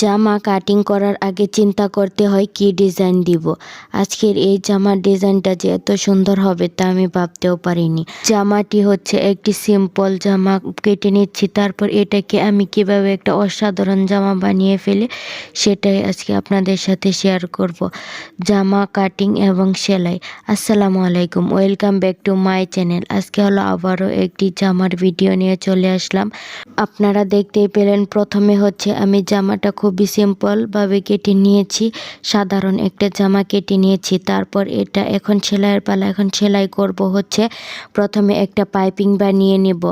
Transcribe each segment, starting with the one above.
জামা কাটিং করার আগে চিন্তা করতে হয় কি ডিজাইন দিব। আজকের এই জামার ডিজাইনটা যে এত সুন্দর হবে তা আমি ভাবতেও পারিনি। জামাটি হচ্ছে একটি সিম্পল জামা কেটে নিচ্ছি, তারপর এটাকে আমি কীভাবে একটা অসাধারণ জামা বানিয়ে ফেলে সেটাই আজকে আপনাদের সাথে শেয়ার করব। জামা কাটিং এবং সেলাই। আসসালামু আলাইকুম welcome back to my channel আজকে হলো আবারও একটি জামার ভিডিও নিয়ে চলে আসলাম। আপনারা দেখতেই পেলেন, প্রথমে হচ্ছে আমি জামাটা খুবই সিম্পলভাবে কেটে নিয়েছি। সাধারণ একটা জামা কেটে নিয়েছি। তারপর এটা এখন সেলাইয়ের পালা এখন সেলাই করব হচ্ছে। প্রথমে একটা পাইপিং বানিয়ে নেব।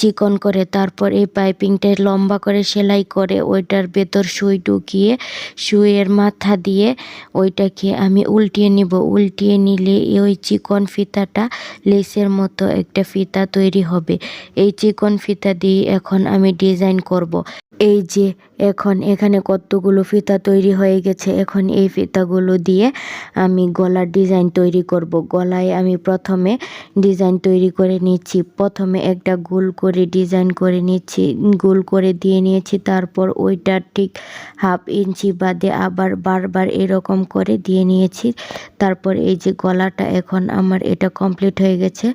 চিকন করে তারপর এই পাইপিংটা লম্বা করে সেলাই করে ওইটার ভেতর সুই ঢুকিয়ে, সুইয়ের মাথা দিয়ে ওইটাকে আমি উল্টিয়ে নিব। উল্টিয়ে নিলে ওই চিকন ফিতাটা লেসের মতো একটা ফিতা তৈরি হবে। এই চিকন ফিতা দিয়ে এখন আমি ডিজাইন করব। এই যে এখন এখানে কতগুলো ফিতা তৈরি হয়ে গেছে, এখন এই ফিতাগুলো দিয়ে আমি গলার ডিজাইন তৈরি করব। গলায় আমি প্রথমে ডিজাইন তৈরি করে নিচ্ছি, প্রথমে একটা গোল করে ডিজাইন করে নিচ্ছি, গোল করে দিয়ে নিয়েছি, তারপর ওইটা ঠিক হাফ ইঞ্চি বাদে আবার বারবার এরকম করে দিয়ে নিয়েছি, তারপর এই যে গলাটা এখন আমার এটা কমপ্লিট হয়ে গেছে,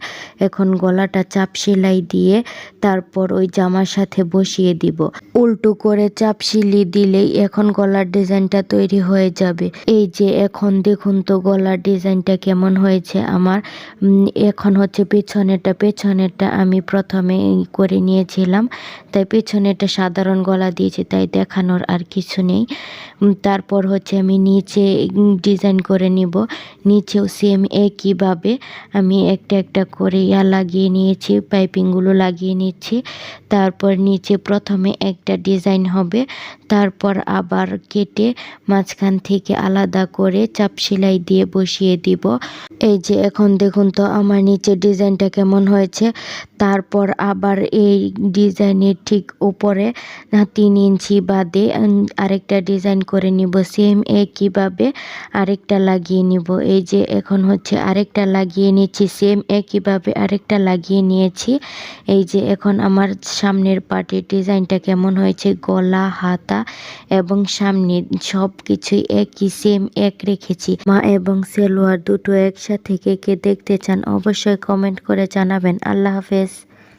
এখন গলাটা চাপ সেলাই দিয়ে তারপর ওই জামার সাথে বসিয়ে দিব উল্টো করে চাপ সিলি দিলেই এখন গলার ডিজাইনটা তৈরি হয়ে যাবে। এই যে এখন দেখুন তো গলার ডিজাইনটা কেমন হয়েছে আমার। এখন হচ্ছে পেছনেরটা পেছনেরটা আমি প্রথমে করে নিয়েছিলাম। তাই পেছনেরটা সাধারণ গলা দিয়েছি, তাই দেখানোর আর কিছু নেই। তারপর হচ্ছে আমি নিচে ডিজাইন করে নিব। নিচেও সেম একইভাবে আমি একটা একটা করে ইয়া লাগিয়ে নিয়েছি, পাইপিংগুলো লাগিয়ে নিচ্ছি। তারপর নিচে প্রথমে একটা ডিজাইন হবে। তারপর আবার কেটে মাঝখান থেকে আলাদা করে চাপ সেলাই দিয়ে বসিয়ে দিব। এই যে এখন দেখুন তো আমার নিচে ডিজাইনটা কেমন হয়েছে। তারপর আবার এই ডিজাইনের ঠিক উপরে তিন ইঞ্চি বাদে আরেকটা ডিজাইন করে নিব। সেম একইভাবে আরেকটা লাগিয়ে নিব। এই যে এখন হচ্ছে আরেকটা লাগিয়ে নিচ্ছি। সেম একইভাবে আরেকটা লাগিয়ে নিয়েছি। এই যে এখন আমার সামনের পার্টের ডিজাইনটা কেমন হয়েছে? গলা হাতা এবং সামনে সব কিছুই একই সেম এক রেখেছি। মা এবং সেলোয়ার দুটো একসাথে কে কে দেখতে চান অবশ্যই কমেন্ট করে জানাবেন। আল্লাহ হাফেজ।